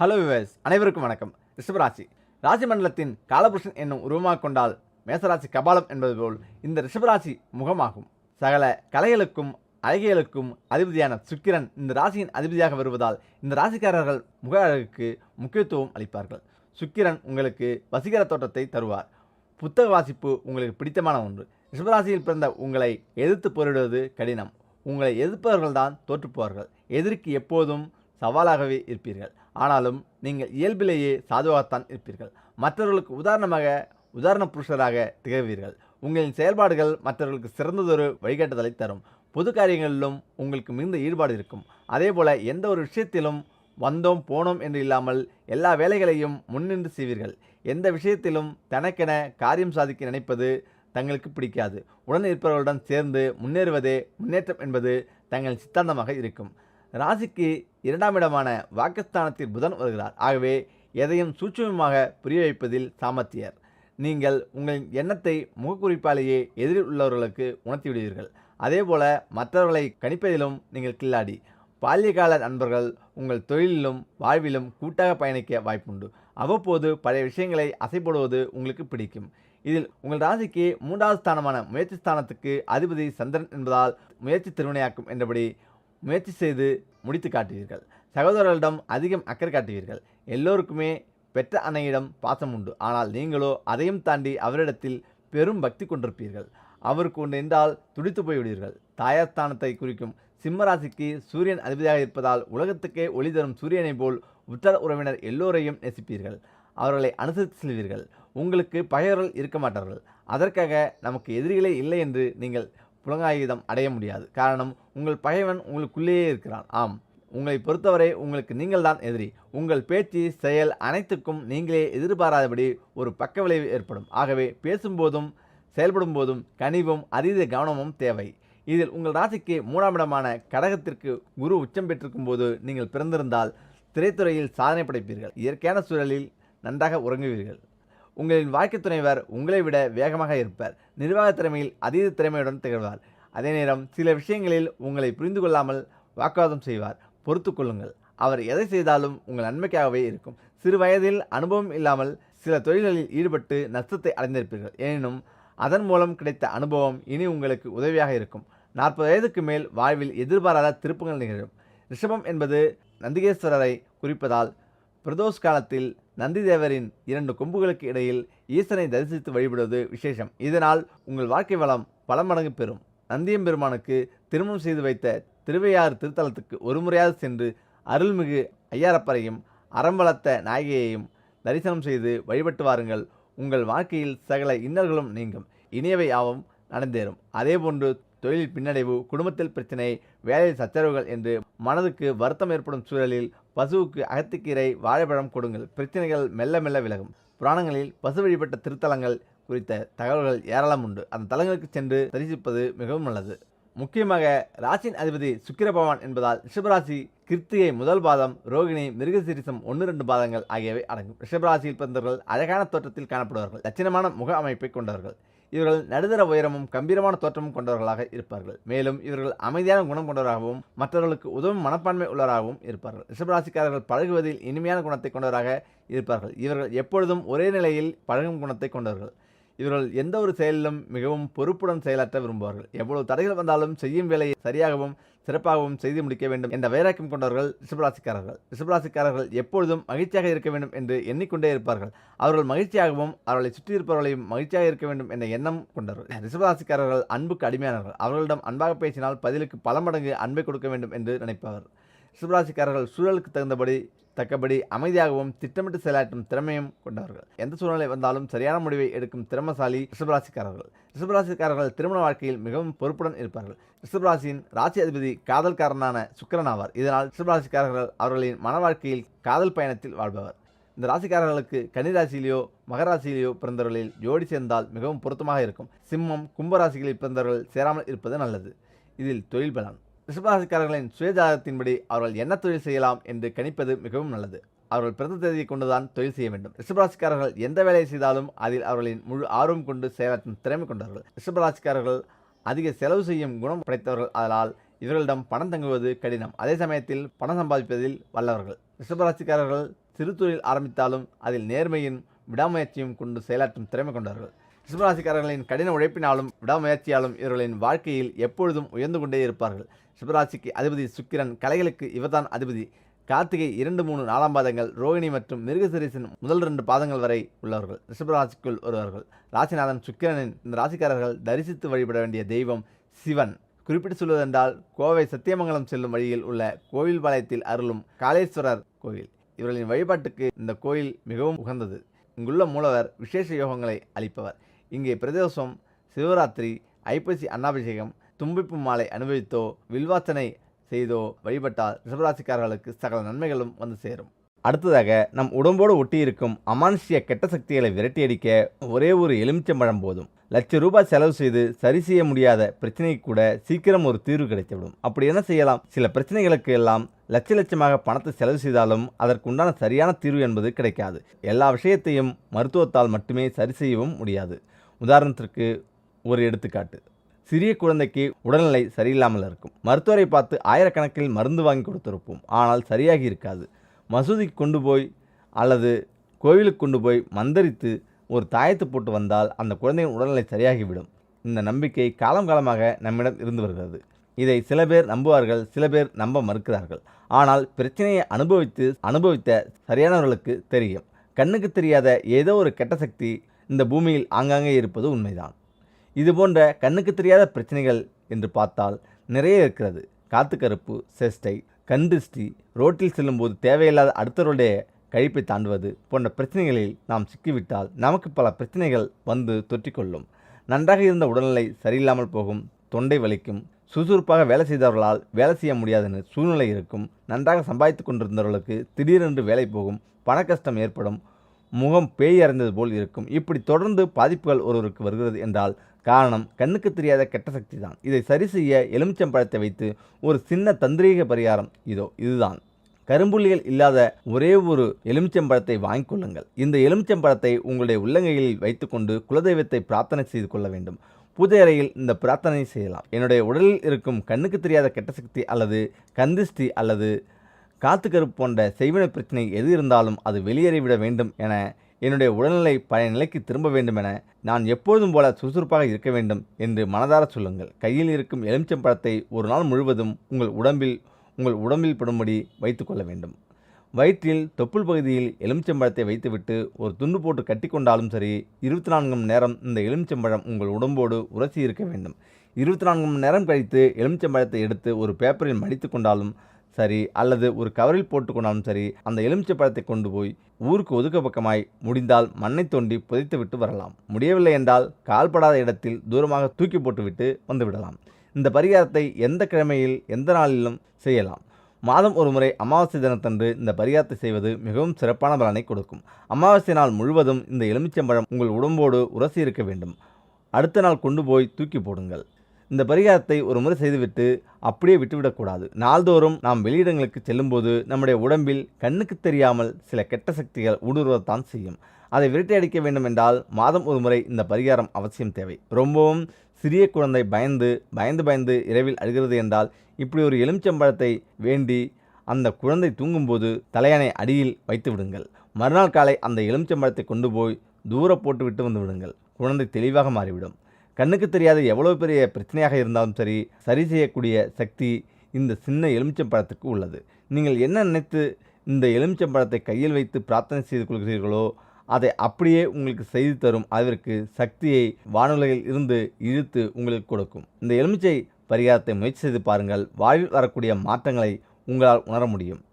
Hello wives அனைவருக்கும் வணக்கம். ரிஷபராசி. ராசி மண்டலத்தின் காலபுருஷன் என்னும் உருவமாக கொண்டால் மேசராசி கபாலம் என்பது போல் இந்த ரிஷபராசி முகமாகும். சகல கலைகளுக்கும் அழகியலுக்கும் அதிபதியான சுக்கிரன் இந்த ராசியின் அதிபதியாக வருவதால் இந்த ராசிக்காரர்கள் முக அழகுக்கு முக்கியத்துவம் அளிப்பார்கள். சுக்கிரன் உங்களுக்கு வசீகர தோட்டத்தை தருவார். புத்தக வாசிப்பு உங்களுக்கு பிடித்தமான ஒன்று. ரிஷபராசியில் பிறந்த உங்களை எதிர்த்து போரிடுவது கடினம். உங்களை எதிர்ப்பவர்கள்தான் தோற்றுப்போவார்கள் எதிர்க்கு எப்போதும் சவாலாகவே இருப்பீர்கள். ஆனாலும் நீங்கள் இயல்பிலேயே சாதுவாகத்தான் இருப்பீர்கள். மற்றவர்களுக்கு உதாரணமாக உதாரண புருஷராக திகழ்வீர்கள். உங்களின் செயல்பாடுகள் மற்றவர்களுக்கு சிறந்ததொரு வழிகாட்டுதலை தரும். பொது காரியங்களிலும் உங்களுக்கு மிகுந்த ஈடுபாடு இருக்கும். அதேபோல எந்த ஒரு விஷயத்திலும் வந்தோம் போனோம் என்று இல்லாமல் எல்லா வேலைகளையும் முன்னின்று செய்வீர்கள். எந்த விஷயத்திலும் தனக்கென காரியம் சாதிக்க நினைப்பது தங்களுக்கு பிடிக்காது. உடன் இருப்பவர்களுடன் சேர்ந்து முன்னேறுவதே முன்னேற்றம் என்பது தங்கள் சித்தாந்தமாக இருக்கும். ராசிக்கு இரண்டாம் இடமான வாக்குஸ்தானத்தில் புதன் வருகிறார். ஆகவே எதையும் சூட்சமமாக புரிய வைப்பதில் சாமர்த்தியர். நீங்கள் உங்களின் எண்ணத்தை முகக்குறிப்பாலேயே எதிரில் உள்ளவர்களுக்கு உணர்த்தி விடுவீர்கள். அதேபோல மற்றவர்களை கணிப்பதிலும் நீங்கள் கில்லாடி. பால்யகால நண்பர்கள் உங்கள் தொழிலிலும் வாழ்விலும் கூட்டாக பயணிக்க வாய்ப்புண்டு. அவ்வப்போது பழைய விஷயங்களை அசைப்படுவது உங்களுக்கு பிடிக்கும். இதில் உங்கள் ராசிக்கு மூன்றாவது ஸ்தானமான முயற்சி ஸ்தானத்துக்கு அதிபதி சந்திரன் என்பதால் முயற்சி திருவினையாக்கும் என்றபடி முயற்சி செய்து முடித்து காட்டுவீர்கள். சகோதரர்களிடம் அதிகம் அக்கறை காட்டுவீர்கள். எல்லோருக்குமே பெற்ற அன்னையிடம் பாசம் உண்டு. ஆனால் நீங்களோ அதையும் தாண்டி அவரிடத்தில் பெரும் பக்தி கொண்டிருப்பீர்கள். அவருக்கு ஒன்று என்றால் துடித்து போய்விடுவீர்கள். தாயார் ஸ்தானத்தை குறிக்கும் சிம்மராசிக்கு சூரியன் அதிபதியாக இருப்பதால் உலகத்துக்கே ஒளி தரும் சூரியனை போல் உற்றார் உறவினர் எல்லோரையும் நேசிப்பீர்கள். அவர்களை அனுசரித்து செல்வீர்கள். உங்களுக்கு பகையவர்கள் இருக்க மாட்டார்கள். அதற்காக நமக்கு எதிரிகளே இல்லை என்று நீங்கள் புலங்காயுதம் அடைய முடியாது. காரணம் உங்கள் பகைவன் உங்களுக்குள்ளேயே இருக்கிறான். ஆம் உங்களை பொறுத்தவரை உங்களுக்கு நீங்கள்தான் எதிரி. உங்கள் பேச்சு செயல் அனைத்துக்கும் நீங்களே எதிர்பாராதபடி ஒரு பக்க விளைவு ஏற்படும். ஆகவே பேசும்போதும் செயல்படும் போதும் கனிவும் அதீத கவனமும் தேவை. இதில் உங்கள் ராசிக்கு மூணாம் இடமான கடகத்திற்கு குரு உச்சம் பெற்றிருக்கும் போது நீங்கள் பிறந்திருந்தால் திரைத்துறையில் சாதனை படைப்பீர்கள். இயற்கையான சூழலில் நன்றாக உறங்குவீர்கள். உங்களின் வாழ்க்கை துணைவர் உங்களை விட வேகமாக இருப்பார். நிர்வாக திறமையில் அதீத திறமையுடன் திகழ்வார். அதே நேரம் சில விஷயங்களில் உங்களை புரிந்து கொள்ளாமல் வாக்குவாதம் செய்வார். பொறுத்து கொள்ளுங்கள். அவர் எதை செய்தாலும் உங்கள் நன்மைக்காகவே இருக்கும். சிறு வயதில் அனுபவம் இல்லாமல் சில தொழில்களில் ஈடுபட்டு நஷ்டத்தை அடைந்திருப்பீர்கள். எனினும் அதன் மூலம் கிடைத்த அனுபவம் இனி உங்களுக்கு உதவியாக இருக்கும். நாற்பது வயதுக்கு மேல் வாழ்வில் எதிர்பாராத திருப்பங்கள் நிகழும். ரிஷபம் என்பது நந்திகேஸ்வரரை குறிப்பதால் பிரதோஷ் காலத்தில் நந்திதேவரின் இரண்டு கொம்புகளுக்கு இடையில் ஈசனை தரிசித்து வழிபடுவது விசேஷம். இதனால் உங்கள் வாழ்க்கை வளம் பல மடங்கு பெறும். நந்தியம்பெருமானுக்கு திருமணம் செய்து வைத்த திருவையாறு திருத்தலத்துக்கு ஒரு முறையாவது சென்று அருள்மிகு ஐயாரப்பரையும் அறம் வளர்த்த நாயகியையும் தரிசனம் செய்து வழிபட்டு வாருங்கள். உங்கள் வாழ்க்கையில் சகல இன்னல்களும் நீங்கும். இனியவை யாவும் நடந்தேறும். அதேபோன்று தொழில் பின்னடைவு குடும்பத்தில் பிரச்சனை வேலையில் சச்சரவுகள் என்று மனதுக்கு வருத்தம் ஏற்படும் சூழலில் பசுவுக்கு அகத்திக்கீரை வாழைப்பழம் கொடுங்கள். பிரச்சனைகள் மெல்ல மெல்ல விலகும். புராணங்களில் பசு வழிபட்ட திருத்தலங்கள் குறித்த தகவல்கள் ஏராளம் உண்டு. அந்த தலங்களுக்கு சென்று தரிசிப்பது மிகவும் நல்லது. முக்கியமாக ராசியின் அதிபதி சுக்கிர பகவான் என்பதால் ரிஷபராசி கிருத்திகை முதல் பாதம் ரோகிணி மிருகசீரிசம் ஒன்று ரெண்டு பாதங்கள் ஆகியவை அடங்கும். ரிஷபராசியில் பிறந்தவர்கள் அழகான தோற்றத்தில் காணப்படுவார்கள். லட்சணமான முக அமைப்பை கொண்டவர்கள். இவர்கள் நடுத்தர உயரமும் கம்பீரமான தோற்றமும் கொண்டவர்களாக இருப்பார்கள். மேலும் இவர்கள் அமைதியான குணம் கொண்டவராகவும் மற்றவர்களுக்கு உதவும் மனப்பான்மை உள்ளவராகவும் இருப்பார்கள். ரிஷபராசிக்காரர்கள் பழகுவதில் இனிமையான குணத்தை கொண்டவராக இருப்பார்கள். இவர்கள் எப்பொழுதும் ஒரே நிலையில் பழகும் குணத்தை கொண்டவர்கள். இவர்கள் எந்த ஒரு செயலிலும் மிகவும் பொறுப்புடன் செயலாற்ற விரும்புவார்கள். எவ்வளவு தடைகள் வந்தாலும் செய்யும் வேலையை சரியாகவும் சிறப்பாகவும் செய்து முடிக்க வேண்டும் என்ற வைராக்கியம் கொண்டவர்கள் ரிஷபராசிக்காரர்கள். ரிஷபராசிக்காரர்கள் எப்பொழுதும் மகிழ்ச்சியாக இருக்க வேண்டும் என்று எண்ணிக்கொண்டே இருப்பார்கள். அவர்கள் மகிழ்ச்சியாகவும் அவர்களை சுற்றி இருப்பவர்களையும் மகிழ்ச்சியாக இருக்க வேண்டும் என்ற எண்ணம் கொண்டவர்கள். ரிஷபராசிக்காரர்கள் அன்புக்கு அடிமையானவர்கள். அவர்களிடம் அன்பாக பேசினால் பதிலுக்கு பல மடங்கு அன்பை கொடுக்க வேண்டும் என்று நினைப்பவர். ரிஷபராசிக்காரர்கள் சூழலுக்கு தகுந்தபடி தக்கபடி அமைதியாகவும் திட்டமிட்டு செயலாற்றும் திறமையும் கொண்டவர்கள். எந்த சூழ்நிலை வந்தாலும் சரியான முடிவை எடுக்கும் திறமசாலி ரிஷபராசிக்காரர்கள். ரிஷபராசிக்காரர்கள் திருமண வாழ்க்கையில் மிகவும் பொறுப்புடன் இருப்பார்கள். ரிஷபராசியின் ராசி அதிபதி காதல்காரனான சுக்கரன் ஆவார். இதனால் ரிஷபராசிக்காரர்கள் அவர்களின் மன வாழ்க்கையில் காதல் பயணத்தில் வாழ்பவர். இந்த ராசிக்காரர்களுக்கு கன்னிராசியிலேயோ மகராசியிலேயோ பிறந்தவர்களில் ஜோடி சேர்ந்தால் மிகவும் பொருத்தமாக இருக்கும். சிம்மம் கும்பராசிகளில் பிறந்தவர்கள் சேராமல் இருப்பது நல்லது. இதில் தொழில் பலன். ரிஷபராசிக்காரர்களின் சுயஜாதகத்தின்படி அவர்கள் என்ன தொழில் செய்யலாம் என்று கணிப்பது மிகவும் நல்லது. அவர்கள் பிறந்த தேதியை கொண்டுதான் தொழில் செய்ய வேண்டும். ரிஷபராசிக்காரர்கள் எந்த வேலையை செய்தாலும் அதில் அவர்களின் முழு ஆர்வம் கொண்டு செயலாற்றும் திறமை கொண்டவர்கள். ரிஷபராசிக்காரர்கள் அதிக செலவு செய்யும் குணம் படைத்தவர்கள். அதனால் இவர்களிடம் பணம் தங்குவது கடினம். அதே சமயத்தில் பணம் சம்பாதிப்பதில் வல்லவர்கள். ரிஷபராசிக்காரர்கள் சிறு தொழில் ஆரம்பித்தாலும் அதில் நேர்மையும் விடாமுயற்சியும் கொண்டு செயலாற்றும் திறமை கொண்டவர்கள். சிவராசிக்காரர்களின் கடின உழைப்பினாலும் விடாமுயற்சியாலும் இவர்களின் வாழ்க்கையில் எப்பொழுதும் உயர்ந்து கொண்டே இருப்பார்கள். ரிஷபராசிக்கு அதிபதி சுக்கிரன் கலைகளுக்கு இவர்தான் அதிபதி. கார்த்திகை இரண்டு மூணு நாலாம் பாதங்கள் ரோகிணி மற்றும் மிருகசிரீசன் முதல் ரெண்டு பாதங்கள் வரை உள்ளவர்கள் ரிஷபராசிக்குள் வருவார்கள். ராசிநாதன் சுக்கிரனின் இந்த ராசிக்காரர்கள் தரிசித்து வழிபட வேண்டிய தெய்வம் சிவன். குறிப்பிட்டு சொல்வதென்றால் கோவை சத்தியமங்கலம் செல்லும் வழியில் உள்ள கோவில் பாளையத்தில் அருளும் காளேஸ்வரர் கோயில். இவர்களின் வழிபாட்டுக்கு இந்த கோயில் மிகவும் உகந்தது. இங்குள்ள மூலவர் விசேஷ யோகங்களை அளிப்பவர். இங்கே பிரதோஷம் சிவராத்திரி ஐப்பசி அன்னாபிஷேகம் தும்பிப்பு மாலை அனுபவித்தோ வில்வாசனை செய்தோ வழிபட்டால் ரிஷபராசிக்காரர்களுக்கு சகல நன்மைகளும் வந்து சேரும். அடுத்ததாக நம் உடம்போடு ஒட்டியிருக்கும் அமானுஷ்ய கெட்ட சக்திகளை விரட்டியடிக்க ஒரே ஒரு எலுமிச்சம்பழம் போதும். லட்ச ரூபாய் செலவு செய்து சரி செய்ய முடியாத பிரச்சனைக்கு கூட சீக்கிரம் ஒரு தீர்வு கிடைத்துவிடும். அப்படி என்ன செய்யலாம்? சில பிரச்சனைகளுக்கு எல்லாம் லட்ச லட்சமாக பணத்தை செலவு செய்தாலும் அதற்குண்டான சரியான தீர்வு என்பது கிடைக்காது. எல்லா விஷயத்தையும் மருத்துவத்தால் மட்டுமே சரி செய்யவும் முடியாது. உதாரணத்திற்கு ஒரு எடுத்துக்காட்டு. சிறிய குழந்தைக்கு உடல்நிலை சரியில்லாமல் இருக்கும். மருத்துவரை பார்த்து ஆயிரக்கணக்கில் மருந்து வாங்கி கொடுத்திருப்போம். ஆனால் சரியாகி இருக்காது. மசூதிக்கு கொண்டு போய் அல்லது கோவிலுக்கு கொண்டு போய் மந்தரித்து ஒரு தாயத்து போட்டு வந்தால் அந்த குழந்தையின் உடல்நிலை சரியாகிவிடும். இந்த நம்பிக்கை காலம் காலமாக நம்மிடம் இருந்து வருகிறது. இதை சில பேர் நம்புவார்கள் சில பேர் நம்ப மறுக்கிறார்கள். ஆனால் பிரச்சனையை அனுபவித்து அனுபவித்த சரியானவர்களுக்கு தெரியும். கண்ணுக்கு தெரியாத ஏதோ ஒரு கெட்ட சக்தி இந்த பூமியில் ஆங்காங்கே இருப்பது உண்மைதான். இது போன்ற கண்ணுக்கு தெரியாத பிரச்சனைகள் என்று பார்த்தால் நிறைய இருக்கிறது. காத்து கருப்பு செஸ்டை கண்திஷ்டி ரோட்டில் செல்லும்போது தேவையில்லாத அடுத்தவருடைய கழிப்பை தாண்டுவது போன்ற பிரச்சனைகளில் நாம் சிக்கிவிட்டால் நமக்கு பல பிரச்சனைகள் வந்து தொற்றிக்கொள்ளும். நன்றாக இருந்த உடல்நிலை சரியில்லாமல் போகும் தொண்டை வலிக்கும் சுறுசுறுப்பாக வேலை செய்தவர்களால் வேலை செய்ய முடியாதுன்னு சூழ்நிலை இருக்கும் நன்றாக சம்பாதித்து கொண்டிருந்தவர்களுக்கு திடீரென்று வேலை போகும் பண கஷ்டம் ஏற்படும் முகம் பேய் அறைந்தது போல் இருக்கும். இப்படி தொடர்ந்து பாதிப்புகள் ஒருவருக்கு வருகிறது என்றால் காரணம் கண்ணுக்கு தெரியாத கெட்ட சக்தி தான் இதை சரி செய்ய எலுமிச்சம்பழத்தை வைத்து ஒரு சின்ன தந்திரீக பரிகாரம் இதோ இதுதான். கரும்புள்ளிகள் இல்லாத ஒரே ஒரு எலுமிச்சம்பழத்தை வாங்கிக் கொள்ளுங்கள். இந்த எலுமிச்சம்பழத்தை உங்களுடைய உள்ளங்கையில் வைத்துக்கொண்டு குலதெய்வத்தை பிரார்த்தனை செய்து கொள்ள வேண்டும். பூஜை அறையில் இந்த பிரார்த்தனை செய்யலாம். என்னுடைய உடலில் இருக்கும் கண்ணுக்கு தெரியாத கெட்ட சக்தி அல்லது கந்திஷ்டி அல்லது காத்து கருப்பு போன்ற செய்வினை பிரச்சனை எது இருந்தாலும் அது வெளியேறிவிட வேண்டும் என என்னுடைய உடல்நிலை பழைய நிலைக்கு திரும்ப வேண்டும் என நான் எப்பொழுதும் போல சுறுசுறுப்பாக இருக்க வேண்டும் என்று மனதார சொல்லுங்கள். கையில் இருக்கும் எலுமிச்சம்பழத்தை ஒரு நாள் முழுவதும் உங்கள் உடம்பில் உங்கள் உடம்பில் படும்படி வைத்துக்கொள்ள வேண்டும். வயிற்றில் தொப்புள் பகுதியில் எலுமிச்சம்பழத்தை வைத்துவிட்டு ஒரு துண்டு போட்டு கட்டிக்கொண்டாலும் சரி இருபத்தி நான்கு மணி நேரம் இந்த எலுமிச்சம்பழம் உங்கள் உடம்போடு உரசி இருக்க வேண்டும். இருபத்தி நான்கு மணி நேரம் கழித்து எலுமிச்சம்பழத்தை எடுத்து ஒரு பேப்பரில் மடித்து கொண்டாலும் சரி அல்லது ஒரு கவரில் போட்டு கொண்டாலும் சரி அந்த எலுமிச்சை பழத்தை கொண்டு போய் ஊருக்கு ஒதுக்க பக்கமாய் முடிந்தால் மண்ணை தோண்டி புதைத்து விட்டு வரலாம். முடியவில்லை என்றால் கால்படாத இடத்தில் தூரமாக தூக்கி போட்டுவிட்டு வந்துவிடலாம் இந்த பரிகாரத்தை எந்த கிழமையில் எந்த நாளிலும் செய்யலாம். மாதம் ஒரு முறை அமாவாசை தினத்தன்று இந்த பரிகாரத்தை செய்வது மிகவும் சிறப்பான பலனை கொடுக்கும். அமாவாசை நாள் முழுவதும் இந்த எலுமிச்சம்பழம் உங்கள் உடம்போடு உரசி இருக்க வேண்டும். அடுத்த நாள் கொண்டு போய் தூக்கி போடுங்கள். இந்த பரிகாரத்தை ஒரு முறை செய்துவிட்டு அப்படியே விட்டுவிடக்கூடாது. நாள்தோறும் நாம் வெளியிடங்களுக்கு செல்லும்போது நம்முடைய உடம்பில் கண்ணுக்கு தெரியாமல் சில கெட்ட சக்திகள் ஊடுருவத்தான் செய்யும். அதை விரட்டி அடிக்க வேண்டும் என்றால் மாதம் ஒரு முறை இந்த பரிகாரம் அவசியம் தேவை. ரொம்பவும் சிறிய குழந்தை பயந்து பயந்து பயந்து இரவில் அழுகிறது என்றால் இப்படி ஒரு எலுமிச்சம்பழத்தை வேண்டி அந்த குழந்தை தூங்கும்போது தலையணை அடியில் வைத்து விடுங்கள். மறுநாள் காலை அந்த எலுமிச்சம்பழத்தை கொண்டு போய் தூர போட்டு விட்டு வந்து விடுங்கள். குழந்தை தெளிவாக மாறிவிடும். கண்ணுக்கு தெரியாத எவ்வளவு பெரிய பிரச்சனையாக இருந்தாலும் சரி சரி செய்யக்கூடிய சக்தி இந்த சின்ன எலுமிச்சம்பழத்துக்கு உள்ளது. நீங்கள் என்ன நினைத்து இந்த எலுமிச்சம்பழத்தை கையில் வைத்து பிரார்த்தனை செய்து கொள்கிறீர்களோ அதை அப்படியே உங்களுக்கு செய்து தரும் அதற்கு சக்தியை வானொலியில் இருந்து இழுத்து உங்களுக்கு கொடுக்கும். இந்த எலுமிச்சை பரிகாரத்தை முயற்சி செய்து பாருங்கள். வாழ்வில் வரக்கூடிய மாற்றங்களை உங்களால் உணர முடியும்.